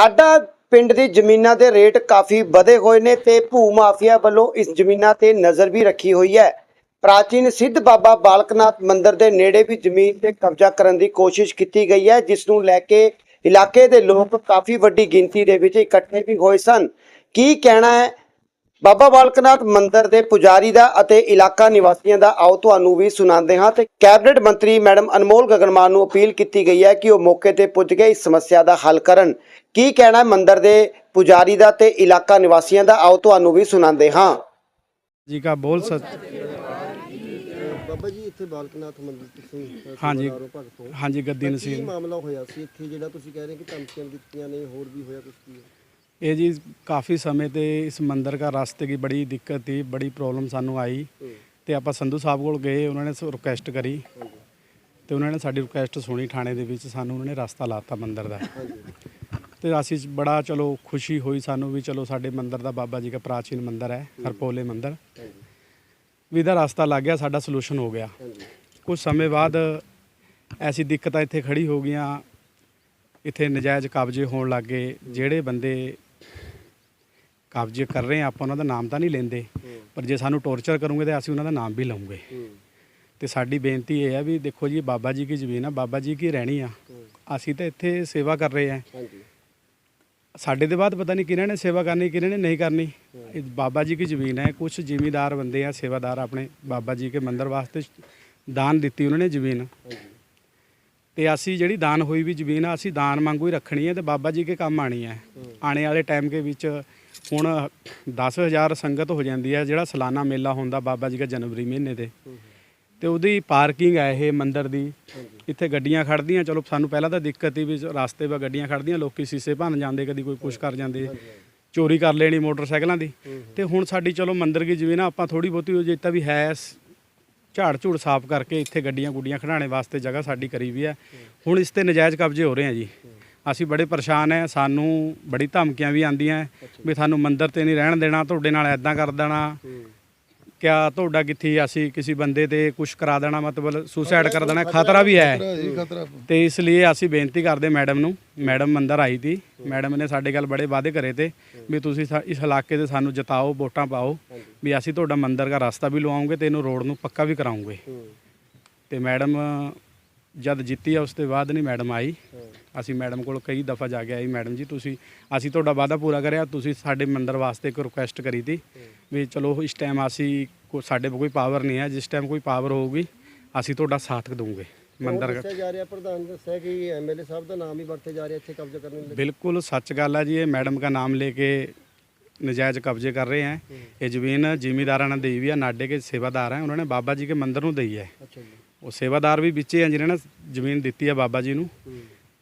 ਨਾਡਾ ਪਿੰਡ ਦੀ ਜ਼ਮੀਨਾਂ ਦੇ ਰੇਟ ਕਾਫੀ ਵਧੇ ਹੋਏ ਨੇ ਤੇ ਭੂ ਮਾਫੀਆ ਵੱਲੋਂ ਇਸ ਜ਼ਮੀਨਾਂ ਤੇ ਨਜ਼ਰ ਵੀ ਰੱਖੀ ਹੋਈ ਹੈ। ਪ੍ਰਾਚੀਨ ਸਿੱਧ ਬਾਬਾ ਬਾਲਕਨਾਥ ਮੰਦਿਰ ਦੇ ਨੇੜੇ ਵੀ ਜ਼ਮੀਨ ਤੇ ਕਬਜ਼ਾ ਕਰਨ ਦੀ ਕੋਸ਼ਿਸ਼ ਕੀਤੀ ਗਈ ਹੈ, ਜਿਸ ਨੂੰ ਲੈ ਕੇ ਇਲਾਕੇ ਦੇ ਲੋਕ ਕਾਫੀ ਵੱਡੀ ਗਿਣਤੀ ਦੇ ਵਿੱਚ ਇਕੱਠੇ ਵੀ ਹੋਏ ਸਨ। ਕੀ ਕਹਿਣਾ ਹੈ ਬਾਬਾ ਬਾਲਕਨਾਥ ਮੰਦਿਰ ਦੇ ਪੁਜਾਰੀ ਦਾ ਅਤੇ ਇਲਾਕਾ ਨਿਵਾਸੀਆਂ ਦਾ ਆਓ ਤੁਹਾਨੂੰ ਵੀ ਸੁਣਾਉਂਦੇ ਹਾਂ ਤੇ ਕੈਬਨਿਟ ਮੰਤਰੀ ਮੈਡਮ ਅਨਮੋਲ ਗਗਨਮਾਨ ਨੂੰ ਅਪੀਲ ਕੀਤੀ ਗਈ ਹੈ ਕਿ ਉਹ ਮੌਕੇ ਤੇ ਪੁੱਜ ਕੇ ਇਸ ਸਮੱਸਿਆ ਦਾ ਹੱਲ ਕਰਨ। ਕੀ ਕਹਿਣਾ ਹੈ ਮੰਦਿਰ ਦੇ ਪੁਜਾਰੀ ਦਾ ਤੇ ਇਲਾਕਾ ਨਿਵਾਸੀਆਂ ਦਾ? ਆਓ ਤੁਹਾਨੂੰ ਵੀ ਸੁਣਾਉਂਦੇ ਹਾਂ। ਜੀ ਕਾ ਬੋਲ ਸਕ ਬਾਬਾ ਜੀ ਇੱਥੇ ਬਾਲਕਨਾਥ ਮੰਦਿਰ ਤੁਸੀਂ ਹਾਂਜੀ। ਸੇਵਾਦਾਰ ਹੋ ਭਗਤ ਹਾਂਜੀ ਗੱਦੀ ਕੀ ਨਸੀਬ। ਮਾਮਲਾ ਹੋਇਆ ਸੀ? ਇੱਥੇ ਜਿਹੜਾ ਤੁਸੀਂ ਕਹਿ ਰਹੇ ਕਿ ਧਮਕੀਆਂ ਦਿੱਤੀਆਂ ਨੇ ਹੋਰ ਵੀ ਹੋਇਆ ਕੁਝ ਕੀ ਹੈ? ਇਹ ਜੀ ਕਾਫੀ ਸਮੇਂ ਤੇ ਇਸ ਮੰਦਿਰ ਦਾ ਰਸਤੇ ਦੀ ਬੜੀ ਦਿੱਕਤ ਸੀ ਬੜੀ ਪ੍ਰੋਬਲਮ ਸਾਨੂੰ ਆਈ। ਤੇ ਆਪਾਂ ਸੰਧੂ ਸਾਹਿਬ ਕੋਲ ਗਏ ਉਹਨਾਂ ਨੇ ਰਿਕੁਐਸਟ ਕਰੀ। ਤੇ ਉਹਨਾਂ ਨੇ ਸਾਡੀ ਰਿਕੁਐਸਟ ਸੁਣੀ ਥਾਣੇ ਦੇ ਵਿੱਚ ਸਾਨੂੰ ਉਹਨਾਂ ਨੇ ਰਸਤਾ ਲਾਤਾ ਮੰਦਿਰ ਦਾ। ਤੇ ਅਸੀਂ ਬੜਾ ਚਲੋ ਖੁਸ਼ੀ ਹੋਈ ਸਾਨੂੰ ਵੀ ਚਲੋ ਸਾਡੇ ਮੰਦਿਰ ਦਾ ਬਾਬਾ ਜੀ ਦਾ ਪ੍ਰਾਚੀਨ ਮੰਦਿਰ ਹੈ ਹਰਪੋਲੇ ਮੰਦਿਰ। ਵੀ ਦਾ ਰਸਤਾ ਲੱਗ ਗਿਆ ਸਾਡਾ ਸੋਲੂਸ਼ਨ ਹੋ ਗਿਆ। ਕੁਝ ਸਮੇਂ ਬਾਅਦ ਐਸੀ ਦਿੱਕਤਾਂ ਇੱਥੇ ਖੜੀ ਹੋ ਗਈਆਂ ਇੱਥੇ ਨਜਾਇਜ਼ ਕਬਜ਼ੇ ਹੋਣ ਲੱਗੇ ਜਿਹੜੇ ਬੰਦੇ ਕਬਜ਼ੇ ਕਰ ਰਹੇ ਆ ਆਪਾਂ ਉਹਨਾਂ ਦਾ ਨਾਮ ਤਾਂ ਨਹੀਂ ਲੈਂਦੇ ਪਰ ਜੇ ਸਾਨੂੰ ਟੌਰਚਰ ਕਰੋਗੇ ਤਾਂ ਅਸੀਂ ਉਹਨਾਂ ਦਾ ਨਾਮ ਵੀ ਲਵਾਂਗੇ। ਤੇ ਸਾਡੀ ਬੇਨਤੀ ਇਹ ਹੈ ਵੀ ਦੇਖੋ ਜੀ ਬਾਬਾ ਜੀ ਕੀ ਜ਼ਮੀਨ ਆ ਬਾਬਾ ਜੀ ਕੀ ਰਹਿਣੀ ਆ। ਅਸੀਂ ਤਾਂ ਇੱਥੇ ਸੇਵਾ ਕਰ ਰਹੇ ਆ ਸਾਡੇ ਦੇ ਬਾਅਦ ਪਤਾ ਨਹੀਂ ਕਿਹਨਾਂ ਨੇ ਸੇਵਾ ਕਰਨੀ ਕਿਹਨਾਂ ਨੇ ਨਹੀਂ ਕਰਨੀ। ਇਹ ਬਾਬਾ ਜੀ ਕੀ ਜ਼ਮੀਨ ਹੈ ਕੁਝ ਜ਼ਿਮੀਦਾਰ ਬੰਦੇ ਆ ਸੇਵਾਦਾਰ ਆਪਣੇ ਬਾਬਾ ਜੀ ਕੇ ਮੰਦਿਰ ਵਾਸਤੇ ਦਾਨ ਦਿੱਤੀ ਉਹਨਾਂ ਨੇ ਜ਼ਮੀਨ। ਤੇ ਅਸੀਂ ਜਿਹੜੀ ਦਾਨ ਹੋਈ ਵੀ ਜ਼ਮੀਨ ਆ ਅਸੀਂ ਦਾਨ ਵਾਂਗੂ ਹੀ ਰੱਖਣੀ ਹੈ ਤੇ ਬਾਬਾ ਜੀ ਕੇ ਕੰਮ ਆਣੀ ਹੂੰ, ਆਣੇ ਵਾਲੇ ਟਾਈਮ ਕੇ ਵਿੱਚ ਹੁਣ 10000 ਸੰਗਤ ਹੋ ਜਾਂਦੀ ਹੈ ਜਿਹੜਾ ਸਾਲਾਨਾ ਮੇਲਾ ਹੁੰਦਾ ਬਾਬਾ ਜੀ ਦਾ ਜਨਵਰੀ ਮਹੀਨੇ ਤੇ। ਹੂੰ, ਤੇ ਉਹਦੀ ਪਾਰਕਿੰਗ ਹੈ ਇਹ ਮੰਦਿਰ ਦੀ। ਇੱਥੇ ਗੱਡੀਆਂ ਖੜਦੀਆਂ ਚਲੋ ਸਾਨੂੰ ਪਹਿਲਾਂ ਤਾਂ ਦਿੱਕਤ ਸੀ ਵੀ ਰਸਤੇ 'ਤੇ ਗੱਡੀਆਂ ਖੜਦੀਆਂ ਲੋਕੀ ਸੀਸੇ ਭੰਨ ਜਾਂਦੇ ਕਦੀ ਕੋਈ ਕੁਛ ਕਰ ਜਾਂਦੇ ਚੋਰੀ ਕਰ ਲੈਣੀ ਮੋਟਰਸਾਈਕਲਾਂ ਦੀ। ਹੂੰ, ਤੇ ਹੁਣ ਸਾਡੀ ਚਲੋ ਮੰਦਿਰ ਦੀ ਜਿਵੇਂ ਨਾ ਆਪਾਂ ਥੋੜੀ ਬਹੁਤੀ ਉਹ ਜਿੱਤਾ ਵੀ ਹੈ ਝਾੜ ਝੂੜ ਸਾਫ਼ ਕਰਕੇ ਇੱਥੇ ਗੱਡੀਆਂ ਗੁੱਡੀਆਂ ਖੜਾਣੇ ਵਾਸਤੇ ਜਗ੍ਹਾ ਸਾਡੀ ਕਰੀ ਵੀ ਹੈ। ਹੁਣ ਇਸ ਤੇ ਨਜਾਇਜ਼ ਕਬਜ਼ੇ ਹੋ ਰਹੇ ਆ ਜੀ। ਅਸੀਂ ਬੜੇ ਪਰੇਸ਼ਾਨ ਹੈ ਸਾਨੂੰ ਬੜੀ ਧਮਕੀਆਂ ਵੀ ਆਂਦੀਆਂ ਵੀ ਤੁਹਾਨੂੰ ਮੰਦਿਰ ਤੇ ਨਹੀਂ ਰਹਿਣ ਦੇਣਾ ਤੁਹਾਡੇ ਨਾਲ ਐਦਾਂ ਕਰ ਦੇਣਾ। ਹੂੰ। ਕਿਆ ਤੁਹਾਡਾ ਕਿੱਥੇ ਅਸੀਂ ਕਿਸੇ ਬੰਦੇ ਤੇ ਕੁਝ ਕਰਾ ਦੇਣਾ ਮਤਲਬ ਸੁਸਾਈਡ ਕਰ ਦੇਣਾ ਖਤਰਾ ਵੀ ਹੈ। ਤੇ ਇਸ ਲਈ ਅਸੀਂ ਬੇਨਤੀ ਕਰਦੇ ਮੈਡਮ ਨੂੰ ਮੈਡਮ ਮੰਦਰ ਆਈ ਤੀ ਮੈਡਮ ਨੇ ਸਾਡੇ ਗੱਲ ਬੜੇ ਵਾਅਦੇ ਕਰੇ ਤੇ ਵੀ ਤੁਸੀਂ ਸਾ- ਇਸ ਇਲਾਕੇ ਦੇ ਸਾਨੂੰ ਜਿਤਾਓ ਵੋਟਾਂ ਪਾਓ ਵੀ ਅਸੀਂ ਤੁਹਾਡਾ ਮੰਦਰ ਦਾ ਰਸਤਾ ਵੀ ਲਵਾਉਂਗੇ ਤੇ ਇਹਨੂੰ ਰੋਡ ਨੂੰ ਪੱਕਾ ਵੀ ਕਰਾਉਂਗੇ। ਤੇ ਮੈਡਮ ਜਦ ਜਿੱਤੀ ਆ ਉਸ ਤੋਂ ਬਾਅਦ ਨਹੀਂ ਮੈਡਮ ਆਈ। ਅਸੀਂ ਮੈਡਮ ਕੋਲ ਕਈ ਦਫਾ ਜਾ ਕੇ ਆਈ ਮੈਡਮ ਜੀ ਤੁਸੀਂ ਅਸੀਂ ਤੁਹਾਡਾ ਵਾਅਦਾ ਪੂਰਾ ਕਰਿਆ ਤੁਸੀਂ ਸਾਡੇ ਮੰਦਰ ਵਾਸਤੇ ਇੱਕ ਰਿਕੁਐਸਟ ਕਰੀ ਤੀ ਵੀ ਚਲੋ ਇਸ ਟਾਈਮ ਅਸੀਂ ਸਾਡੇ ਕੋਈ ਪਾਵਰ ਨਹੀਂ ਹੈ ਜਿਸ ਟਾਈਮ ਕੋਈ ਪਾਵਰ ਹੋਊਗੀ ਅਸੀਂ ਤੁਹਾਡਾ ਸਾਥ ਦਵਾਂਗੇ ਮੰਦਰ ਦੱਸਿਆ ਜਾ ਰਿਹਾ? ਪ੍ਰਧਾਨ ਦੱਸਿਆ ਕਿ ਐਮਐਲਏ ਸਾਹਿਬ ਦਾ ਨਾਮ ਹੀ ਵਰਤੇ ਜਾ ਰਿਹਾ ਇੱਥੇ ਕਬਜ਼ਾ ਕਰਨ ਲਈ। ਬਿਲਕੁਲ ਸੱਚ ਗੱਲ ਹੈ ਜੀ ਇਹ ਮੈਡਮ ਦਾ ਨਾਮ ਲੈ ਕੇ ਨਜਾਇਜ਼ ਕਬਜ਼ੇ ਕਰ ਰਹੇ हैं ਇਹ ਜ਼ਮੀਨ ਜ਼ਿਮੀਦਾਰਾਂ ਨੇ ਦੇਈ ਵੀ ਆ ਨਾਡੇ ਕੇ ਸੇਵਾਦਾਰ ਹੈ ਉਹਨਾਂ ਨੇ ਬਾਬਾ ਜੀ ਕੇ ਮੰਦਰ ਨੂੰ ਦੇਈ ਹੈ। ਉਹ ਸੇਵਾਦਾਰ ਵੀ ਵਿੱਚੇ ਆ ਜਿਨ੍ਹਾਂ ਨੇ ਜ਼ਮੀਨ ਦਿੱਤੀ ਹੈ ਬਾਬਾ ਜੀ ਨੂੰ।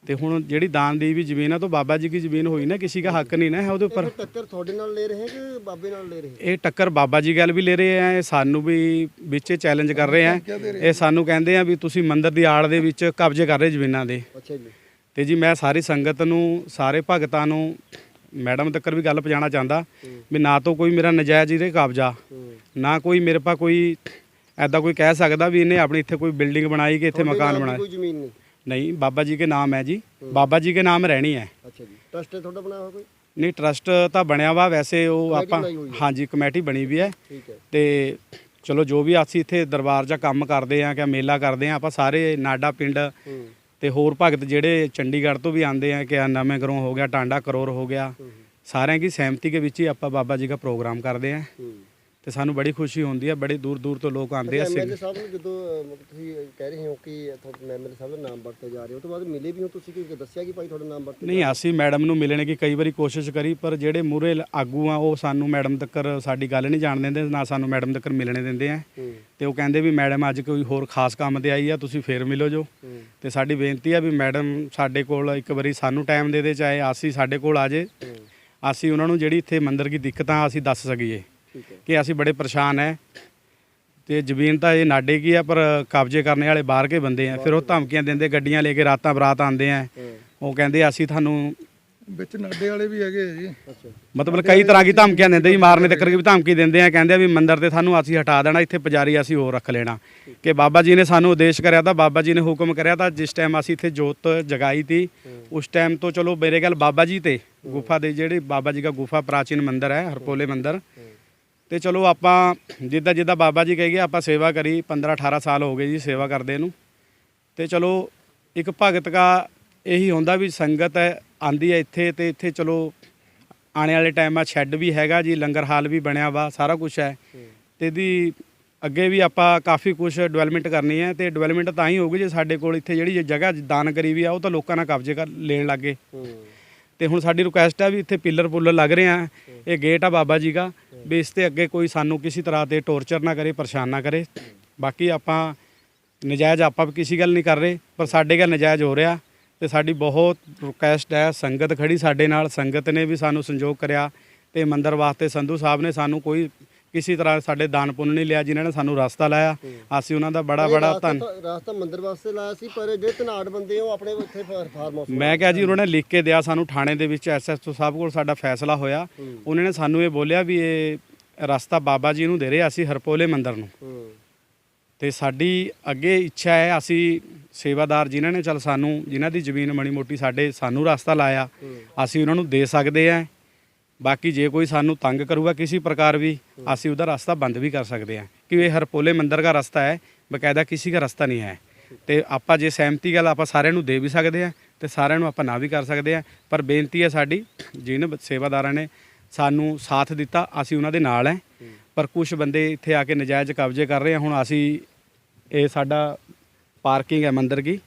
ਤੇ ਹੁਣ ਜਿਹੜੀ ਦਾਨ ਦੀ ਵੀ ਜ਼ਮੀਨ ਹੈ ਤਾਂ ਬਾਬਾ ਜੀ ਦੀ ਜ਼ਮੀਨ ਹੋਈ ਨਾ ਕਿਸੇ ਦਾ ਹੱਕ ਨਹੀਂ ਨਾ ਹੈ ਉਹਦੇ ਉੱਪਰ। ਟੱਕਰ ਤੁਹਾਡੇ ਨਾਲ ਲੈ ਰਹੇ ਕਿ ਬਾਬੇ ਨਾਲ ਲੈ ਰਹੇ ਇਹ ਟੱਕਰ ਬਾਬਾ ਜੀ ਗੱਲ ਵੀ ਲੈ ਰਹੇ ਆ ਇਹ ਸਾਨੂੰ ਵੀ ਵਿੱਚੇ ਚੈਲੰਜ ਕਰ ਰਹੇ ਆ। ਇਹ ਸਾਨੂੰ ਕਹਿੰਦੇ ਆ ਵੀ ਤੁਸੀਂ ਮੰਦਿਰ ਦੀ ਆੜ ਦੇ ਵਿੱਚ ਕਬਜ਼ੇ ਕਰ ਰਹੇ ਜ਼ਮੀਨਾਂ ਦੇ। ਅੱਛਾ ਜੀ। ਤੇ ਜੀ ਮੈਂ ਸਾਰੀ ਸੰਗਤ ਨੂੰ ਸਾਰੇ ਭਗਤਾਂ ਨੂੰ ਮੈਡਮ ਤੱਕ ਵੀ ਗੱਲ ਪਹੁੰਚਾਉਣਾ ਚਾਹੁੰਦਾ ਵੀ ਨਾ ਤਾਂ ਕੋਈ ਮੇਰਾ ਨਜਾਇਜ਼ ਇਹਦੇ ਕਬਜ਼ਾ ਨਾ ਕੋਈ ਮੇਰੇ ਪਾ ਕੋਈ ਐਦਾਂ ਕੋਈ ਕਹਿ ਸਕਦਾ ਵੀ ਇਹਨੇ ਆਪਣੀ ਇੱਥੇ ਕੋਈ ਬਿਲਡਿੰਗ ਬਣਾਈ ਕਿ ਇੱਥੇ ਤੁਹਾਡੇ ਮਕਾਨ ਨਾਮ ਦੀ ਬਣਾਇਆ? ਕੋਈ ਜ਼ਮੀਨ ਨਹੀਂ। ਨਹੀਂ ਬਾਬਾ ਜੀ ਕੇ ਨਾਮ ਹੈ ਜੀ। ਬਾਬਾ ਜੀ ਕੇ ਨਾਮ ਰਹਿਣੀ ਹੈ। ਅੱਛਾ ਜੀ। ਟਰਸਟ ਹੈ ਤੁਹਾਡਾ ਬਣਾਇਆ ਹੋਇਆ ਕੋਈ? ਨਹੀਂ ਟਰਸਟ ਤਾਂ ਬਣਿਆ ਵਾ ਵੈਸੇ ਉਹ ਕਮੇਟੀ ਆਪਾਂ ਬਣਾਈ ਹੋਈ ਹੈ। ਹਾਂਜੀ ਕਮੇਟੀ ਬਣੀ ਵੀ ਹੈ। ਠੀਕ ਹੈ। ਤੇ ਚਲੋ ਜੋ ਵੀ ਅਸੀਂ ਇੱਥੇ ਦਰਬਾਰ 'ਚ ਕੰਮ ਕਰਦੇ ਆ ਕਿ ਮੇਲਾ ਕਰਦੇ ਆ ਆਪਾਂ ਸਾਰੇ ਨਾਡਾ ਪਿੰਡ ਹੂੰ। ਤੇ ਹੋਰ ਭਗਤ ਜਿਹੜੇ ਚੰਡੀਗੜ੍ਹ ਤੋਂ ਵੀ ਆਉਂਦੇ ਆ ਕਿ ਆ ਨਵੇਂ ਘਰੋਂ ਹੋ ਗਿਆ ਟਾਂਡਾ ਕਰੋਰ ਹੋ ਗਿਆ ਹੂੰ। ਸਾਰਿਆਂ ਦੀ ਸਹਿਮਤੀ ਦੇ ਵਿੱਚ ਹੀ ਆਪਾਂ ਬਾਬਾ ਜੀ ਦਾ ਪ੍ਰੋਗਰਾਮ ਕਰਦੇ ਆ ਹੂੰ। ਤੇ ਸਾਨੂੰ ਬੜੀ ਖੁਸ਼ੀ ਹੁੰਦੀ ਹੈ ਬੜੇ ਦੂਰ ਦੂਰ ਤੋਂ ਲੋਕ ਆਉਂਦੇ ਆ ਐਮਐਲਏ ਸਾਹਿਬ ਨੂੰ ਜਦੋਂ ਤੁਸੀਂ ਕਹਿ ਰਹੇ ਹੋ ਕਿ ਤੁਹਾਡੇ ਐਮਐਲਏ ਸਾਹਿਬ ਦਾ ਨਾਮ ਵਰਤੇ ਜਾ ਰਿਹਾ ਉਹ ਤੋਂ ਬਾਅਦ ਮਿਲੇ ਵੀ ਹੋ ਤੁਸੀਂ ਕਿ ਦੱਸਿਆ ਕਿ ਭਾਈ ਤੁਹਾਡਾ ਨਾਮ ਵਰਤੇ ਨਹੀਂ ਅਸੀਂ ਮੈਡਮ ਨੂੰ ਮਿਲਣ ਦੀ ਕਈ ਵਾਰੀ ਕੋਸ਼ਿਸ਼ ਕਰੀ ਪਰ ਜਿਹੜੇ ਮੂਰੇ ਆਗੂ ਆ ਉਹ ਸਾਨੂੰ ਮੈਡਮ ਤੱਕ ਸਾਡੀ ਗੱਲ ਨਹੀਂ ਜਾਣ ਦਿੰਦੇ ਨਾ ਸਾਨੂੰ ਮੈਡਮ ਤੱਕ ਮਿਲਣੇ ਦਿੰਦੇ ਆ। ਹੂੰ। ਤੇ ਉਹ ਕਹਿੰਦੇ ਵੀ ਮੈਡਮ ਅੱਜ ਕੋਈ ਹੋਰ ਖਾਸ ਕੰਮ ਤੇ ਆਈ ਆ ਤੁਸੀਂ ਫੇਰ ਮਿਲੋ ਜੋ। ਹੂੰ। ਤੇ ਸਾਡੀ ਬੇਨਤੀ ਆ ਵੀ ਮੈਡਮ ਸਾਡੇ ਕੋਲ ਇੱਕ ਵਾਰੀ ਸਾਨੂੰ ਟਾਈਮ ਦੇ ਦੇ ਚਾਹੇ ਅਸੀਂ ਸਾਡੇ ਕੋਲ ਆ ਜੇ। ਹੂੰ। ਅਸੀਂ ਉਹਨਾਂ ਨੂੰ ਜਿਹੜੀ ਇੱਥੇ ਮੰਦਿਰ ਦੀ ਦਿੱਕਤਾਂ ਅਸੀਂ ਦੱਸ ਸਕੀਏ। ਹੈ ਕਿ ਅਸੀਂ ਬੜੇ ਪਰੇਸ਼ਾਨ ਹੈ ਤੇ ਜ਼ਮੀਨ ਤਾਂ ਇਹ ਨਾਡੇ ਕੀ ਆ ਪਰ ਕਬਜ਼ੇ ਕਰਨੇ ਵਾਲੇ ਬਾਹਰ ਕੇ ਬੰਦੇ ਆ। ਫਿਰ ਉਹ ਧਮਕੀਆਂ ਦਿੰਦੇ ਗੱਡੀਆਂ ਲੈ ਕੇ ਰਾਤਾਂ ਬਰਾਤ ਆਉਂਦੇ ਆ ਹੂੰ। ਉਹ ਕਹਿੰਦੇ ਅਸੀਂ ਤੁਹਾਨੂੰ ਵਿੱਚ ਨਾਡੇ ਵਾਲੇ ਵੀ ਹੈਗੇ ਆ ਜੀ। ਮਤਲਬ ਕਈ ਤਰ੍ਹਾਂ ਦੀ ਧਮਕੀਆਂ ਦਿੰਦੇ ਜੀ ਮਾਰਨੇ ਤੱਕ ਵੀ ਧਮਕੀ ਦਿੰਦੇ ਆ। ਕਹਿੰਦੇ ਆ ਵੀ ਮੰਦਿਰ ਤੇ ਸਾਨੂੰ ਅਸੀਂ ਹਟਾ ਦੇਣਾ ਇੱਥੇ ਪੁਜਾਰੀ ਅਸੀਂ ਹੋਰ ਰੱਖ ਲੈਣਾ। ਕਿ ਬਾਬਾ ਜੀ ਨੇ ਸਾਨੂੰ ਉਦੇਸ਼ ਕਰਿਆ ਤਾਂ ਬਾਬਾ ਜੀ ਨੇ ਹੁਕਮ ਕਰਿਆ ਤਾਂ ਜਿਸ ਟਾਈਮ ਅਸੀਂ ਇੱਥੇ ਜੋਤ ਜਗਾਈ ਤੀ ਉਸ ਟਾਈਮ ਤੋਂ ਚਲੋ ਮੇਰੇ ਗੱਲ ਬਾਬਾ ਜੀ ਤੇ ਗੁਫਾ ਦੇ ਜਿਹੜੇ ਬਾਬਾ ਜੀ ਦਾ ਗੁਫਾ ਪ੍ਰਾਚੀਨ ਮੰਦਿਰ ਹੈ ਹਰਪੋਲੇ ਮੰਦਿਰ ਤੇ ਚਲੋ ਆਪਾਂ ਜਿੱਦਾਂ ਜਿੱਦਾਂ ਬਾਬਾ ਜੀ ਕਹੇ ਗਏ ਆਪਾਂ ਸੇਵਾ ਕਰੀ 15 18 ਸਾਲ ਹੋ ਗਏ ਜੀ ਸੇਵਾ ਕਰਦੇ ਨੂੰ। ਤੇ ਚਲੋ ਇੱਕ ਭਗਤ ਦਾ ਇਹੀ ਹੁੰਦਾ ਵੀ ਸੰਗਤ ਆਂਦੀ ਹੈ ਇੱਥੇ ਤੇ ਇੱਥੇ ਚਲੋ ਆਉਣ ਵਾਲੇ ਟਾਈਮ ਆ ਸ਼ੈੱਡ ਵੀ ਹੈਗਾ ਜੀ, ਲੰਗਰ ਹਾਲ ਵੀ ਬਣਿਆ ਵਾ, ਸਾਰਾ ਕੁਝ ਹੈ। ਤੇ ਇਹਦੀ ਅੱਗੇ ਵੀ ਆਪਾਂ ਕਾਫੀ ਕੁਝ ਡਿਵੈਲਪਮੈਂਟ ਕਰਨੀ ਹੈ ਤੇ ਡਿਵੈਲਪਮੈਂਟ ਤਾਂ ਹੀ ਹੋਊਗੀ ਜੇ ਸਾਡੇ ਕੋਲ ਇੱਥੇ ਜਿਹੜੀ ਜਗ੍ਹਾ ਦਾਨ ਕਰੀ ਵੀ ਆ, ਉਹ ਤਾਂ ਲੋਕਾਂ ਨਾਲ ਕਬਜ਼ੇ ਕਰ ਲੈਣ ਲੱਗੇ ਹੂੰ। ਤੇ ਹੁਣ ਸਾਡੀ ਰਿਕੁਐਸਟ ਆ ਵੀ ਇੱਥੇ ਪਿੱਲਰ ਪੁੱਲਰ ਲੱਗ ਰਹੇ ਆ। ਇਹ ਗੇਟ ਆ ਬਾਬਾ ਜੀ ਦਾ। ਵੀ ਇਸ ਤੇ ਅੱਗੇ ਕੋਈ ਸਾਨੂੰ ਕਿਸੇ ਤਰ੍ਹਾਂ ਦੇ ਟੌਰਚਰ ਨਾ ਕਰੇ, ਪਰੇਸ਼ਾਨ ਨਾ ਕਰੇ। ਬਾਕੀ ਆਪਾਂ ਨਜਾਇਜ਼ ਆਪਾਂ ਵੀ ਕਿਸੇ ਗੱਲ ਨਹੀਂ ਕਰ ਰਹੇ, ਪਰ ਸਾਡੇ ਗੱਲ ਨਜਾਇਜ਼ ਹੋ ਰਿਹਾ ਤੇ ਸਾਡੀ ਬਹੁਤ ਰਿਕੁਐਸਟ ਹੈ। ਸੰਗਤ ਖੜੀ ਸਾਡੇ ਨਾਲ। ਸੰਗਤ ਨੇ ਵੀ ਸਾਨੂੰ ਸੰਯੋਗ ਕਰਿਆ ਤੇ ਮੰਦਰ ਵਾਸਤੇ ਸੰਧੂ ਸਾਹਿਬ ਨੇ ਸਾਨੂੰ ਕੋਈ ਕਿਸੇ ਤਰ੍ਹਾਂ ਸਾਡੇ ਦਾਨ ਪੁੰਨ ਨਹੀਂ ਲਿਆ ਜਿਨ੍ਹਾਂ ਨੇ ਸਾਨੂੰ ਰਸਤਾ ਲਾਇਆ ਅਸੀਂ ਉਹਨਾਂ ਦਾ ਬੜਾ ਬੜਾ ਧੰਨ ਰਾਸਤਾ ਮੰਦਿਰ ਵਾਸਤੇ ਲਾਇਆ ਸੀ ਪਰ ਜਿਹੜੇ ਧਨਾੜ ਬੰਦੇ ਉਹ ਆਪਣੇ ਇੱਥੇ ਫਾਰ- ਫਾਰਮ ਹਾਊਸ ਮੈਂ ਕਿਹਾ ਜੀ ਉਹਨਾਂ ਨੇ। ਲਿਖ ਕੇ ਦਿਆ ਸਾਨੂੰ ਥਾਣੇ ਦੇ ਵਿੱਚ ਐਸਐਸਓ ਸਾਹਿਬ ਕੋਲ ਸਾਡਾ ਫੈਸਲਾ ਹੋਇਆ। ਉਹਨਾਂ ਨੇ ਸਾਨੂੰ ਇਹ ਬੋਲਿਆ ਵੀ ਇਹ ਰਸਤਾ ਬਾਬਾ ਜੀ ਨੂੰ ਦੇ ਰਹੇ ਅਸੀਂ ਹਰਪੋਲੇ ਮੰਦਿਰ ਨੂੰ। ਤੇ ਸਾਡੀ ਅੱਗੇ ਇੱਛਾ ਹੈ ਅਸੀਂ ਸੇਵਾਦਾਰ ਜਿਨ੍ਹਾਂ ਨੇ ਚਲ ਸਾਨੂੰ ਜਿਨ੍ਹਾਂ ਦੀ ਜ਼ਮੀਨ ਮਣੀ ਮੋਟੀ ਸਾਡੇ ਸਾਨੂੰ ਰਸਤਾ ਲਾਇਆ। ਅਸੀਂ ਉਹਨਾਂ ਨੂੰ ਦੇ ਸਕਦੇ ਆ। ਬਾਕੀ ਜੇ ਕੋਈ ਸਾਨੂੰ ਤੰਗ ਕਰੂਗਾ ਕਿਸੇ ਪ੍ਰਕਾਰ ਵੀ ਅਸੀਂ ਉਹਦਾ ਰਸਤਾ ਬੰਦ ਵੀ ਕਰ ਸਕਦੇ ਆ ਕਿ ਇਹ ਹਰਪੋਲੇ ਮੰਦਿਰ ਦਾ ਰਸਤਾ ਹੈ ਬਕਾਇਦਾ ਕਿਸੇ ਦਾ ਰਸਤਾ ਨਹੀਂ ਹੈ। ਤੇ ਆਪਾਂ ਜੇ ਸਹਿਮਤੀ ਗੱਲ ਆਪਾਂ ਸਾਰਿਆਂ ਨੂੰ ਦੇ ਵੀ ਸਕਦੇ ਆ ਤੇ ਸਾਰਿਆਂ ਨੂੰ ਆਪਾਂ ਨਾ ਵੀ ਕਰ ਸਕਦੇ ਆ ਪਰ ਬੇਨਤੀ ਹੈ ਸਾਡੀ ਜਿਹਨ ਸੇਵਾਦਾਰਾਂ ਨੇ ਸਾਨੂੰ ਸਾਥ ਦਿੱਤਾ ਅਸੀਂ ਉਹਨਾਂ ਦੇ ਨਾਲ ਹੈ। ਪਰ ਕੁਝ ਬੰਦੇ ਇੱਥੇ ਆ ਕੇ ਨਜਾਇਜ਼ ਕਬਜ਼ੇ ਕਰ ਰਹੇ ਆ ਹੁਣ ਅਸੀਂ ਇਹ ਸਾਡਾ ਪਾਰਕਿੰਗ ਹੈ ਮੰਦਿਰ ਦੀ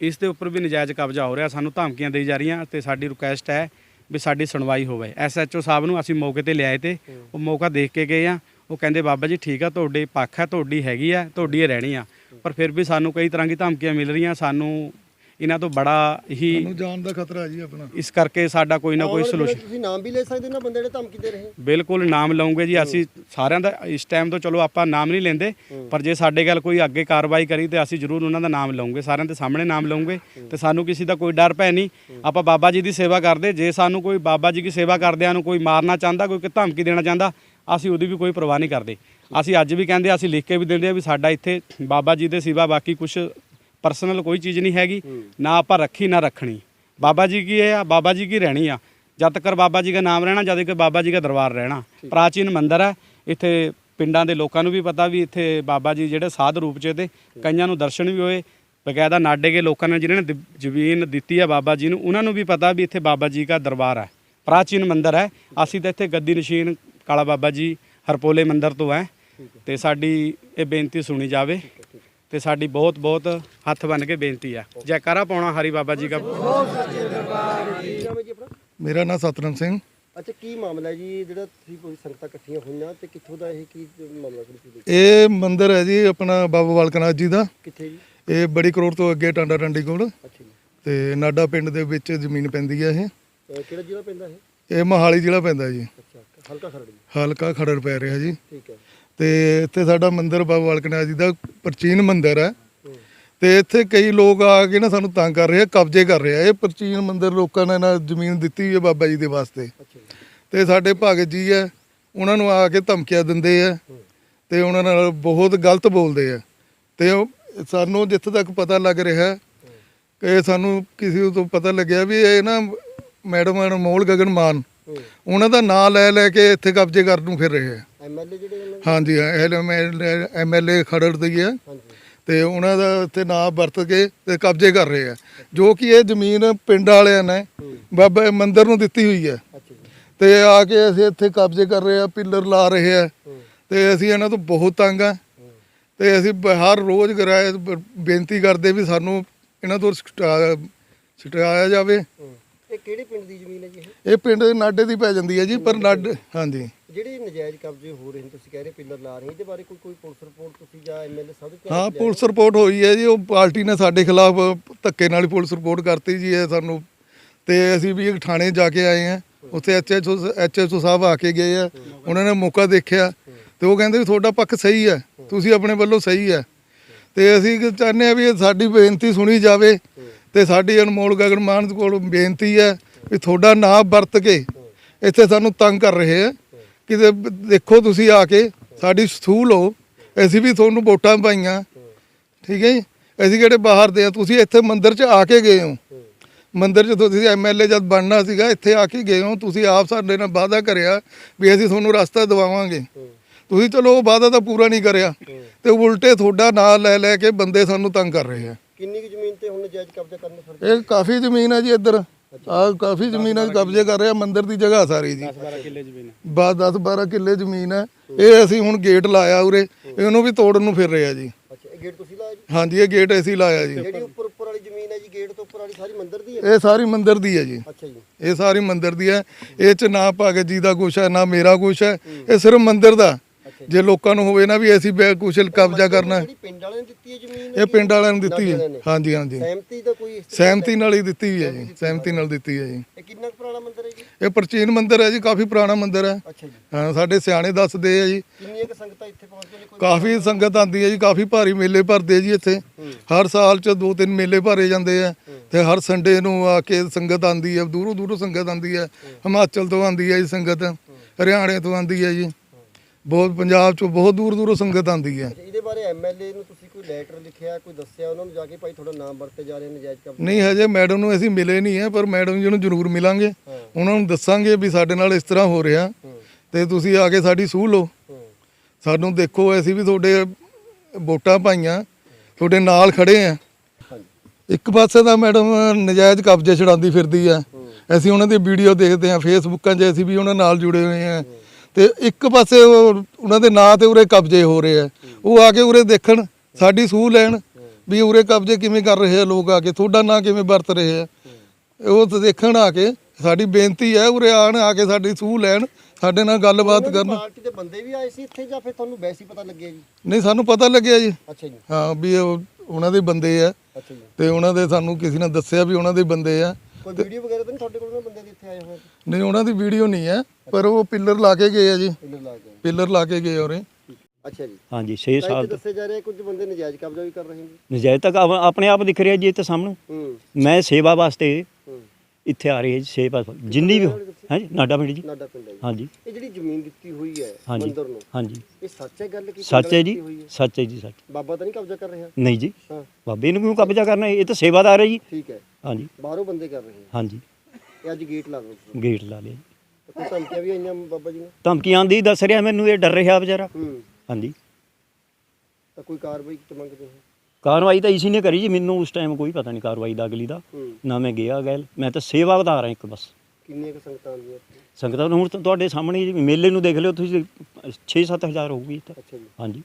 ਇਸ ਦੇ ਉੱਪਰ ਵੀ ਨਜਾਇਜ਼ ਕਬਜ਼ਾ ਹੋ ਰਿਹਾ ਸਾਨੂੰ ਧਮਕੀਆਂ ਦੇਈ ਜਾ ਰਹੀਆਂ ਤੇ ਸਾਡੀ ਰਿਕੁਐਸਟ ਹੈ ਵੀ ਸਾਡੀ ਸੁਣਵਾਈ ਹੋਵੇ। ਐਸਐਚਓ ਸਾਹਿਬ ਨੂੰ ਅਸੀਂ ਮੌਕੇ ਤੇ ਲਿਆਏ ਤੇ ਉਹ ਮੌਕਾ ਦੇਖ ਕੇ ਗਏ ਆ। ਉਹ ਕਹਿੰਦੇ, ਬਾਬਾ ਜੀ ਠੀਕ ਆ, ਤੁਹਾਡੇ ਪੱਖ ਹੈ ਤੁਹਾਡੀ ਹੈਗੀ ਆ, ਤੁਹਾਡੀ ਇਹ ਰਹਿਣੀ ਆ। ਪਰ ਫਿਰ ਵੀ ਸਾਨੂੰ ਕਈ ਤਰ੍ਹਾਂ ਦੀ ਧਮਕੀਆਂ ਮਿਲ ਰਹੀਆਂ, ਸਾਨੂੰ ਇਹਨਾਂ ਤੋਂ ਬੜਾ ਹੀ ਸਾਨੂੰ ਜਾਨ ਦਾ ਖਤਰਾ ਜੀ ਆਪਣਾ। ਇਸ ਕਰਕੇ ਸਾਡਾ ਕੋਈ ਨਾ ਕੋਈ ਸੋਲੂਸ਼ਨ ਤੁਸੀਂ ਨਾਮ ਵੀ ਲੈ ਸਕਦੇ ਹੋ ਨਾ ਬੰਦੇ ਜਿਹੜੇ ਧਮਕੀ ਦੇ ਰਹੇ। ਬਿਲਕੁਲ ਨਾਮ ਲਵਾਂਗੇ ਜੀ ਅਸੀਂ ਸਾਰਿਆਂ ਦਾ ਇਸ ਟਾਈਮ ਤੋਂ ਚਲੋ ਆਪਾਂ ਨਾਮ ਨਹੀਂ ਲੈਂਦੇ ਪਰ ਜੇ ਸਾਡੇ ਗੱਲ ਕੋਈ ਅੱਗੇ ਕਾਰਵਾਈ ਕਰੀ ਤੇ ਅਸੀਂ ਜ਼ਰੂਰ ਉਹਨਾਂ ਦਾ ਨਾਮ ਲਵਾਂਗੇ ਸਾਰਿਆਂ ਦੇ ਸਾਹਮਣੇ ਨਾਮ ਲਵਾਂਗੇ ਤੇ ਸਾਨੂੰ ਕਿਸੇ ਦਾ ਕੋਈ ਡਰ ਭੈ ਨਹੀਂ। ਆਪਾਂ ਬਾਬਾ ਜੀ ਦੀ ਸੇਵਾ ਕਰਦੇ ਜੇ ਸਾਨੂੰ ਕੋਈ ਬਾਬਾ ਜੀ ਦੀ ਸੇਵਾ ਕਰਦਿਆਂ ਨੂੰ ਕੋਈ ਮਾਰਨਾ ਚਾਹੁੰਦਾ ਕੋਈ ਧਮਕੀ ਦੇਣਾ ਚਾਹੁੰਦਾ ਅਸੀਂ ਉਹਦੀ ਵੀ ਕੋਈ ਪਰਵਾਹ ਨਹੀਂ ਕਰਦੇ। ਅਸੀਂ ਅੱਜ ਵੀ ਕਹਿੰਦੇ ਅਸੀਂ ਲਿਖ ਕੇ ਵੀ ਦਿੰਦੇ ਆ ਵੀ ਸਾਡਾ ਇੱਥੇ ਬਾਬਾ ਜੀ ਦੇ ਸਿਵਾ ਬਾਕੀ ਕੁਝ ਪਰਸਨਲ ਕੋਈ ਚੀਜ਼ ਨਹੀਂ ਹੈਗੀ ਨਾ ਆਪਾਂ ਰੱਖੀ ਨਾ ਰੱਖਣੀ। ਬਾਬਾ ਜੀ ਕੀ ਹੈ ਆ ਬਾਬਾ ਜੀ ਕੀ ਰਹਿਣੀ ਆ? ਜਦ ਤੱਕ ਬਾਬਾ ਜੀ ਦਾ ਨਾਮ ਰਹਿਣਾ ਜਦ ਤੱਕ ਬਾਬਾ ਜੀ ਦਾ ਦਰਬਾਰ ਰਹਿਣਾ। ਪ੍ਰਾਚੀਨ ਮੰਦਿਰ ਹੈ ਇੱਥੇ ਪਿੰਡਾਂ ਦੇ ਲੋਕਾਂ ਨੂੰ ਵੀ ਪਤਾ ਵੀ ਇੱਥੇ ਬਾਬਾ ਜੀ ਜਿਹੜੇ ਸਾਧ ਰੂਪ ਚ ਤੇ ਕਈਆਂ ਨੂੰ ਦਰਸ਼ਨ ਵੀ ਹੋਏ। ਬਕਾਇਦਾ ਨਾਡੇ ਕੇ ਲੋਕਾਂ ਨੇ ਜਿਨ੍ਹਾਂ ਨੇ ਦਿ- ਜ਼ਮੀਨ ਦਿੱਤੀ ਹੈ ਬਾਬਾ ਜੀ ਨੂੰ ਉਹਨਾਂ ਨੂੰ ਵੀ ਪਤਾ ਵੀ ਇੱਥੇ ਬਾਬਾ ਜੀ ਦਾ ਦਰਬਾਰ ਹੈ। ਪ੍ਰਾਚੀਨ ਮੰਦਿਰ ਹੈ ਅਸੀਂ ਤਾਂ ਇੱਥੇ ਗੱਦੀ ਨਸ਼ੀਨ ਕਾਲਾ ਬਾਬਾ ਜੀ ਹਰਪੋਲੇ ਮੰਦਿਰ ਤੋਂ ਹੈ। ਤੇ ਸਾਡੀ ਇਹ ਬੇਨਤੀ ਸੁਣੀ ਜਾਵੇ। ਤੇ ਸਾਡੀ ਬਹੁਤ ਬਹੁਤ ਹੱਥ ਬੰਨ ਕੇ ਬੇਨਤੀ ਆ। ਜੈਕਾਰਾ ਪਾਉਣਾ ਹਰੀ ਬਾਬਾ ਜੀ ਦਾ। ਮੇਰਾ ਨਾਮ ਸਤਨਾਮ ਸਿੰਘ। ਅੱਛਾ ਕੀ ਮਾਮਲਾ ਜੀ? ਜਿਹੜਾ ਤੁਸੀਂ ਕੋਈ ਸੰਗਤਾਂ ਇਕੱਠੀਆਂ ਹੋਈਆਂ ਤੇ ਕਿੱਥੋਂ ਦਾ ਇਹ ਕੀ ਮਾਮਲਾ ਸੀ? ਇਹ ਮੰਦਿਰ ਹੈ ਜੀ ਆਪਣਾ ਬਾਬਾ ਬਾਲਕਨਾਥ ਜੀ ਦਾ। ਕਿੱਥੇ ਜੀ? ਇਹ ਬੜੀ ਕਰੋੜ ਤੋਂ ਅੱਗੇ ਟਾਂਡਾ ਟੰਡੀ ਕੋਲ। ਅੱਛਾ ਜੀ। ਤੇ ਨਾਡਾ ਪਿੰਡ ਦੇ ਵਿੱਚ ਜ਼ਮੀਨ ਪੈਂਦੀ ਹੈ ਇਹ। ਕਿਹੜਾ ਜ਼ਿਲ੍ਹਾ ਪੈਂਦਾ ਇਹ? ਇਹ ਮੋਹਾਲੀ ਜ਼ਿਲ੍ਹਾ ਪੈਂਦਾ ਜੀ। ਅੱਛਾ ਹਲਕਾ ਖਰੜ ਹਲਕਾ ਖੜੜ ਪੈ ਰਿਹਾ ਜੀ। ਠੀਕ ਹੈ। ਤੇ ਇੱਥੇ ਸਾਡਾ ਮੰਦਿਰ ਬਾਬਾ ਬਾਲਕਨਾਥ ਜੀ ਦਾ ਪ੍ਰਾਚੀਨ ਮੰਦਿਰ ਹੈ। ਤੇ ਇੱਥੇ ਕਈ ਲੋਕ ਆ ਕੇ ਨਾ ਸਾਨੂੰ ਤੰਗ ਕਰ ਰਹੇ ਆ, ਕਬਜ਼ੇ ਕਰ ਰਹੇ ਆ। ਇਹ ਪ੍ਰਾਚੀਨ ਮੰਦਿਰ ਲੋਕਾਂ ਨੇ ਨਾ ਜ਼ਮੀਨ ਦਿੱਤੀ ਹੋਈ ਹੈ ਬਾਬਾ ਜੀ ਦੇ ਵਾਸਤੇ। ਅੱਛਾ ਤੇ ਸਾਡੇ ਭਗਤ ਜੀ ਹੈ, ਉਹਨਾਂ ਨੂੰ ਆ ਕੇ ਧਮਕੀਆਂ ਦਿੰਦੇ ਆ ਤੇ ਉਹਨਾਂ ਨਾਲ ਬਹੁਤ ਗਲਤ ਬੋਲਦੇ ਆ। ਤੇ ਸਾਨੂੰ ਜਿੱਥੇ ਤੱਕ ਪਤਾ ਲੱਗ ਰਿਹਾ ਕਿ ਸਾਨੂੰ ਕਿਸੇ ਤੋਂ ਪਤਾ ਲੱਗਿਆ ਵੀ ਇਹ ਨਾ ਮੈਡਮ ਅਨਮੋਲ ਗਗਨ ਮਾਨ, ਉਹਨਾਂ ਦਾ ਨਾਂ ਲੈ ਲੈ ਕੇ ਇੱਥੇ ਕਬਜ਼ੇ ਕਰਨ ਨੂੰ ਫਿਰ ਰਹੇ ਆ। ਐਮਐਲਏ ਜਿਹੜੇ ਹਾਂਜੀ ਐਮਐਲਏ ਖੜੜ ਦੀ ਹੈ ਹਾਂਜੀ। ਤੇ ਉਹਨਾਂ ਦਾ ਇੱਥੇ ਨਾਂ ਵਰਤ ਕੇ ਤੇ ਕਬਜ਼ੇ ਕਰ ਰਹੇ ਆ। ਜੋ ਕਿ ਇਹ ਜ਼ਮੀਨ ਪਿੰਡ ਵਾਲਿਆਂ ਨੇ ਬਾਬਾ ਮੰਦਿਰ ਨੂੰ ਦਿੱਤੀ ਹੋਈ ਹੈ। ਅੱਛਾ ਜੀ। ਤੇ ਆ ਕੇ ਅਸੀਂ ਇੱਥੇ ਕਬਜ਼ੇ ਕਰ ਰਹੇ ਆ ਪਿੱਲਰ ਲਾ ਰਹੇ ਆ। ਤੇ ਅਸੀਂ ਇਹਨਾਂ ਤੋਂ ਬਹੁਤ ਤੰਗ ਆ। ਤੇ ਅਸੀਂ ਬ- ਹਰ ਰੋਜ਼ ਬ- ਬੇਨਤੀ ਕਰਦੇ ਵੀ ਸਾਨੂੰ ਇਹਨਾਂ ਤੋਂ ਛੁਟਾ- ਛੁਟਾਇਆ ਜਾਵੇ। ਹੂੰ। ਇਹ ਕਿਹੜੇ ਪਿੰਡ ਦੀ ਜ਼ਮੀਨ ਹੈ ਜੀ ਇਹ? ਇਹ ਪਿੰਡ ਨਾਡੇ ਦੀ ਪੈ ਜਾਂਦੀ ਹੈ ਜੀ ਪਰ ਨਾਡ ਹਾਂਜੀ। ਜਿਹੜੇ ਨਜਾਇਜ਼ ਕਬਜ਼ੇ ਹੋ ਰਹੇ ਨੇ ਤੁਸੀਂ ਕਹਿ ਰਹੇ ਪਿੱਲਰ ਲਾ ਰਹੇ ਇਹਦੇ ਬਾਰੇ ਕੋਈ ਕੋਈ ਪੁਲਿਸ ਰਿਪੋਰਟ ਤੁਸੀਂ ਜਾਂ ਐਮਐਲਏ ਸਾਹਿਬ ਦੇ ਹਾਂ ਪੁਲਿਸ ਰਿਪੋਰਟ ਹੋਈ ਹੈ ਜੀ ਉਹ ਪਾਰਟੀ ਨੇ ਸਾਡੇ ਖਿਲਾਫ ਧੱਕੇ ਨਾਲ ਹੀ ਪੁਲਿਸ ਰਿਪੋਰਟ ਕਰਤੀ ਜੀ ਇਹ ਸਾਨੂੰ। ਤੇ ਅਸੀਂ ਵੀ ਇੱਕ ਥਾਣੇ ਜਾ ਕੇ ਆਏ ਆ ਉੱਥੇ ਐਚਐਚਓ ਐਚਐਚਓ ਸਾਹਿਬ ਆ ਕੇ ਗਏ ਆ ਉਹਨਾਂ ਨੇ ਮੌਕਾ ਦੇਖਿਆ ਤੇ ਉਹ ਕਹਿੰਦੇ ਵੀ ਤੁਹਾਡਾ ਪੱਖ ਸਹੀ ਹੈ ਤੁਸੀਂ ਆਪਣੇ ਵੱਲੋਂ ਸਹੀ ਹੈ। ਤੇ ਅਸੀਂ ਚਾਹੁੰਦੇ ਆ ਵੀ ਸਾਡੀ ਬੇਨਤੀ ਸੁਣੀ ਜਾਵੇ ਤੇ ਸਾਡੀ ਅਨਮੋਲ ਗਗਨ ਮਾਨ ਕੋਲ ਬੇਨਤੀ ਹੈ ਵੀ ਤੁਹਾਡਾ ਨਾਮ ਵਰਤ ਕੇ ਇੱਥੇ ਸਾਨੂੰ ਤੰਗ ਕਰ ਰਹੇ ਆ। ਕਿਤੇ ਦੇਖੋ ਤੁਸੀਂ ਆ ਕੇ ਸਾਡੀ ਸਥੂਲ ਹੋ ਅਸੀਂ ਵੀ ਤੁਹਾਨੂੰ ਵੋਟਾਂ ਪਾਈਆਂ। ਠੀਕ ਹੈ ਜੀ? ਅਸੀਂ ਕਿਹੜੇ ਬਾਹਰ ਦੇ ਆ? ਤੁਸੀਂ ਇੱਥੇ ਮੰਦਿਰ 'ਚ ਆ ਕੇ ਗਏ ਹੋ। ਮੰਦਿਰ 'ਚ ਤੁਸੀਂ ਐਮਐਲਏ ਜਦ ਬਣਨਾ ਸੀਗਾ ਇੱਥੇ ਆ ਕੇ ਗਏ ਹੋ। ਤੁਸੀਂ ਆਪ ਸਾਡੇ ਨਾਲ ਵਾਅਦਾ ਕਰਿਆ ਵੀ ਅਸੀਂ ਤੁਹਾਨੂੰ ਰਸਤਾ ਦਿਵਾਵਾਂਗੇ। ਤੁਸੀਂ ਚਲੋ ਉਹ ਵਾਅਦਾ ਤਾਂ ਪੂਰਾ ਨਹੀਂ ਕਰਿਆ। ਤੇ ਉਲਟੇ ਤੁਹਾਡਾ ਨਾਂ ਲੈ ਲੈ ਕੇ ਬੰਦੇ ਸਾਨੂੰ ਤੰਗ ਕਰ ਰਹੇ ਆ। ਕਿੰਨੀ ਕੁ ਜ਼ਮੀਨ ਤੇ ਹੁਣ ਨਜਾਇਜ਼ ਕਬਜ਼ਾ ਕਰਨ ਨੂੰ ਫਿਰਦੇ ਇਹ ਕਾਫੀ ਜ਼ਮੀਨ ਹੈ ਜੀ ਇੱਧਰ। ਆ ਕਾਫੀ ਜ਼ਮੀਨਾਂ 'ਚ ਕਬਜ਼ੇ ਕਰ ਰਿਹਾ ਮੰਦਿਰ ਦੀ ਜਗ੍ਹਾ ਸਾਰੀ ਜੀ। 12 ਕਿੱਲੇ ਜ਼ਮੀਨ ਬਾ 10 12 ਕਿੱਲੇ ਜ਼ਮੀਨ ਹੈ। ਇਹ ਅਸੀਂ ਹੁਣ ਗੇਟ ਲਾਇਆ ਉਰੇ ਇਹਨੂੰ ਵੀ ਤੋੜਨ ਨੂੰ ਫਿਰ ਰਹੇ ਜੀ। ਅੱਛਾ ਇਹ ਗੇਟ ਤੁਸੀਂ ਲਾਇਆ ਜੀ? ਹਾਂਜੀ ਇਹ ਗੇਟ ਅਸੀਂ ਲਾਇਆ ਜੀ। ਜਿਹੜੀ ਉੱਪਰ ਉੱਪਰ ਵਾਲੀ ਜ਼ਮੀਨ ਹੈ ਜੀ ਗੇਟ ਤੋਂ ਉੱਪਰ ਵਾਲੀ ਸਾਰੀ ਮੰਦਿਰ ਦੀ ਹੈ? ਇਹ ਸਾਰੀ ਮੰਦਿਰ ਦੀ ਹੈ ਜੀ। ਅੱਛਾ ਜੀ। ਇਹ ਸਾਰੀ ਮੰਦਿਰ ਦੀ ਹੈ। ਇਹ ਚ ਨਾ ਭਗਤ ਜੀ ਦਾ ਕੁਛ ਹੈ ਨਾ ਮੇਰਾ ਕੁਛ ਹੈ। ਇਹ ਸਿਰਫ ਮੰਦਿਰ ਦਾ। ਜੇ ਲੋਕਾਂ ਨੂੰ ਹੋਵੇ ਨਾ ਵੀ ਅਸੀਂ ਬੇ- ਕੁਛ ਕਬਜ਼ਾ ਕਰਨਾ ਹੈ, ਜਿਹੜੀ ਪਿੰਡ ਵਾਲਿਆਂ ਨੇ ਦਿੱਤੀ ਹੈ ਜ਼ਮੀਨ ਇਹ ਪਿੰਡ ਵਾਲਿਆਂ ਨੂੰ ਦਿੱਤੀ ਹੈ। ਹਾਂਜੀ ਹਾਂਜੀ। ਸਹਿਮਤੀ ਦਾ ਕੋਈ ਇਸ- ਸਹਿਮਤੀ ਨਾਲ ਹੀ ਦਿੱਤੀ ਹੋਈ ਹੈ ਜੀ। ਸਹਿਮਤੀ ਨਾਲ ਦਿੱਤੀ ਹੈ ਜੀ। ਇਹ ਕਿੰਨਾ ਕੁ ਪੁਰਾਣਾ ਮੰਦਿਰ ਹੈ ਜੀ? ਇਹ ਪ੍ਰਾਚੀਨ ਮੰਦਿਰ ਹੈ ਜੀ ਕਾਫੀ ਪੁਰਾਣਾ ਮੰਦਿਰ ਹੈ। ਅੱਛਾ ਜੀ। ਹਾਂ ਸਾਡੇ ਸਿਆਣੇ ਦੱਸਦੇ ਆ ਜੀ। ਕਿੰਨੀਆਂ ਕੁ ਸੰਗਤਾਂ ਇੱਥੇ ਪਹੁੰਚਦੀਆਂ ਨੇ? ਕੋਈ ਕਾਫੀ ਸੰਗਤ ਆਉਂਦੀ ਹੈ ਜੀ ਕਾਫੀ ਭਾਰੀ ਮੇਲੇ ਭਰਦੇ ਜੀ ਇੱਥੇ। ਹਰ ਸਾਲ ਚ ਦੋ ਤਿੰਨ ਮੇਲੇ ਭਰੇ ਜਾਂਦੇ ਆ ਤੇ ਹਰ ਸੰਡੇ ਨੂੰ ਆ ਕੇ ਸੰਗਤ ਆਉਂਦੀ ਹੈ ਦੂਰੋਂ ਦੂਰੋਂ ਸੰਗਤ ਆਉਂਦੀ ਹੈ। ਹਿਮਾਚਲ ਤੋਂ ਆਉਂਦੀ ਹੈ ਜੀ ਸੰਗਤ। ਹਰਿਆਣੇ ਤੋਂ ਆਉਂਦੀ ਹੈ ਜੀ। ਬਹੁਤ ਪੰਜਾਬ ਚੋਂ ਬਹੁਤ ਦੂਰ ਦੂਰੋਂ ਸੰਗਤ ਆਉਂਦੀ ਹੈ। ਇਹਦੇ ਬਾਰੇ ਐਮਐਲਏ ਨੂੰ ਤੁਸੀਂ ਕੋਈ ਲੈਟਰ ਲਿਖਿਆ ਕੋਈ ਦੱਸਿਆ ਉਹਨਾਂ ਨੂੰ ਜਾ ਕੇ ਭਾਈ ਤੁਹਾਡਾ ਨਾਮ ਵਰਤੇ ਜਾ ਰਹੇ ਨਜਾਇਜ਼ ਕਬਜ਼ਾ? ਨਹੀਂ ਹਜੇ ਮੈਡਮ ਨੂੰ ਅਸੀਂ ਮਿਲੇ ਨਹੀਂ ਹੈ ਪਰ ਮੈਡਮ ਜੀ ਨੂੰ ਜ਼ਰੂਰ ਮਿਲਾਂਗੇ। ਉਹਨਾਂ ਨੂੰ ਦੱਸਾਂਗੇ ਵੀ ਸਾਡੇ ਨਾਲ ਇਸ ਤਰ੍ਹਾਂ ਹੋ ਰਿਹਾ। ਤੇ ਤੁਸੀਂ ਆ ਕੇ ਸਾਡੀ ਸੂਹ ਲਓ। ਸਾਨੂੰ ਦੇਖੋ ਅਸੀਂ ਵੀ ਤੁਹਾਡੇ ਵੋਟਾਂ ਪਾਈਆਂ ਤੁਹਾਡੇ ਨਾਲ ਖੜੇ ਆ ਇੱਕ ਪਾਸੇ ਤਾਂ ਮੈਡਮ ਨਜਾਇਜ਼ ਕਬਜ਼ੇ ਛਡਾਉਂਦੀ ਫਿਰਦੀ ਆ ਅਸੀਂ ਉਹਨਾਂ ਦੀ ਵੀਡੀਓ ਦੇਖਦੇ ਆ ਫੇਸਬੁੱਕਾਂ 'ਚ ਅਸੀਂ ਵੀ ਉਹਨਾਂ ਨਾਲ ਜੁੜੇ ਹੋਏ ਆ ਤੇ ਇੱਕ ਪਾਸੇ ਉਹ- ਉਹਨਾਂ ਦੇ ਨਾਂ ਤੇ ਉਰੇ ਕਬਜ਼ੇ ਹੋ ਰਹੇ ਆ। ਉਹ ਆ ਕੇ ਉਰੇ ਦੇਖਣ ਸਾਡੀ ਸੂਹ ਲੈਣ ਵੀ ਉਰੇ ਕਬਜ਼ੇ ਕਿਵੇਂ ਕਰ ਰਹੇ ਆ ਲੋਕ ਆ ਕੇ ਤੁਹਾਡਾ ਨਾਂ ਕਿਵੇਂ ਵਰਤ ਰਹੇ ਆ। ਉਹ ਤਾਂ ਦੇਖਣ ਆ ਕੇ ਸਾਡੀ ਬੇਨਤੀ ਹੈ ਉਰੇ ਆਣ ਆ ਕੇ ਸਾਡੀ ਸੂਹ ਲੈਣ ਸਾਡੇ ਨਾਲ ਗੱਲਬਾਤ ਕਰਨ। ਪਾਰਟੀ ਦੇ ਬੰਦੇ ਵੀ ਆਏ ਸੀ ਇੱਥੇ ਜਾਂ ਫਿਰ ਤੁਹਾਨੂੰ ਵੈਸੇ ਹੀ ਪਤਾ ਲੱਗਿਆ ਜੀ? ਨਹੀਂ ਸਾਨੂੰ ਪਤਾ ਲੱਗਿਆ ਜੀ। ਅੱਛਾ ਜੀ। ਹਾਂ ਵੀ ਉਹ ਉਹਨਾਂ ਦੇ ਬੰਦੇ ਆ ਅੱਛਾ ਜੀ। ਤੇ ਉਹਨਾਂ ਦੇ ਸਾਨੂੰ ਕਿਸੇ ਨੇ ਦੱਸਿਆ ਵੀ ਉਹਨਾਂ ਦੇ ਬੰਦੇ ਆ। ਕੋਈ ਵੀਡੀਓ ਵਗੈਰਾ ਤਾਂ ਨਹੀਂ ਤੁਹਾਡੇ ਕੋਲ ਉਹਨਾਂ ਬੰਦੇ ਦੀ ਇੱਥੇ ਆਏ ਹੋਏ? ਨਹੀਂ ਉਹਨਾਂ ਦੀ ਵੀਡੀਓ ਨਹੀਂ ਹੈ ਪਰ ਉਹ ਪਿੱਲਰ ਲਾ ਕੇ ਗਏ ਆ ਜੀ। ਪਿੰਡ ਲਾ ਕੇ। ਪਿੱਲਰ ਲਾ ਕੇ ਗਏ ਔਰੇ ਅੱਛਾ ਜੀ। ਹਾਂਜੀ 6 ਤਾਂ ਸਾਲ ਇੱਥੇ ਦੱਸੇ ਜਾ ਰਿਹਾ ਕੁਝ ਬੰਦੇ ਨਜਾਇਜ਼ ਕਬਜ਼ਾ ਵੀ ਕਰ ਰਹੇ ਨੇ। ਨਜਾਇਜ਼ ਤੱਕ ਆਪ- ਆਪਣੇ ਆਪ ਦਿਖ ਰਿਹਾ ਜੀ ਇੱਥੇ ਸਾਹਮਣੇ। ਮੈਂ ਸੇਵਾ ਵਾਸਤੇ ਇੱਥੇ ਆ ਰਹੀ ਹੈ ਜੀ ਸੇਵਾ ਜਿੰਨੀ ਵੀ ਹਾਂਜੀ ਨਾਡਾ ਪਿੰਡ ਜੀ। ਨਾਡਾ ਪਿੰਡ ਹੈ ਜੀ। ਹਾਂਜੀ। ਇਹ ਜਿਹੜੀ ਜ਼ਮੀਨ ਦਿੱਤੀ ਹੋਈ ਹੈ ਮੰਦਿਰ ਨੂੰ ਹਾਂਜੀ। ਇਹ ਸੱਚ ਹੈ ਗੱਲ ਕਿ ਸੱਚ ਹੈ ਜੀ? ਸੱਚ ਹੈ ਜੀ ਸੱਚ। ਬਾਬਾ ਤਾਂ ਨਹੀਂ ਕਬਜ਼ਾ ਕਰ ਰਿਹਾ? ਨਹੀਂ ਜੀ। ਹਾਂ। ਬਾਬੇ ਨੂੰ ਕਿਉਂ ਕਬਜ਼ਾ ਕਰਨਾ ਇਹ ਤਾਂ ਸੇਵਾਦਾਰ ਹੈ ਜੀ। ਠੀਕ ਹੈ। ਹਾਂਜੀ। ਬਾਹਰੋਂ ਬੰਦੇ ਕਰ ਰਹੇ ਹਾਂਜੀ। ਇਹ ਅੱਜ ਗੇਟ ਲਾ ਦੋ ਗੇਟ ਲਾ ਲਿਆ ਜੀ। ਤੇ ਕੋਈ ਧਮਕੀਆਂ ਵੀ ਆਈਆਂ ਬਾਬਾ ਜੀ ਨੇ? ਧਮਕੀਆਂ ਆਂਦੀ ਦੱਸ ਰਿਹਾ ਮੈਨੂੰ ਇਹ ਡਰ ਰਿਹਾ ਵਿਚਾਰਾ। ਹੂੰ। ਹਾਂਜੀ। ਤਾਂ ਕੋਈ ਕਾਰਵਾਈ ਤੇ ਮੰਗਦੇ ਹੋ ਕਾਰਵਾਈ ਤਾਂ ਇਸੀ ਨੇ ਕਰੀ ਜੀ ਮੈਨੂੰ ਉਸ ਟਾਈਮ ਕੋਈ ਪਤਾ ਨਹੀਂ ਕਾਰਵਾਈ ਦਾ ਅਗਲੀ ਦਾ। ਹੂੰ। ਨਾ ਮੈਂ ਗਿਆ ਗੈਲ ਮੈਂ ਤਾਂ ਸੇਵਾਦਾਰ ਹਾਂ ਇੱਕ ਬਸ। ਕਿੰਨੀਆਂ ਕੁ ਸੰਗਤਾਂ ਆਉਂਦੀਆਂ ਇੱਥੇ? ਸੰਗਤਾਂ ਨੂੰ ਹੁਣ ਤਾਂ ਤੁਹਾਡੇ ਸਾਹਮਣੇ ਜੀ ਮੇਲੇ ਨੂੰ ਦੇਖ ਲਿਓ ਤੁਸੀਂ 6-7000 ਹੋਊਗੀ ਅੱਛਾ ਜੀ। ਹਾਂਜੀ।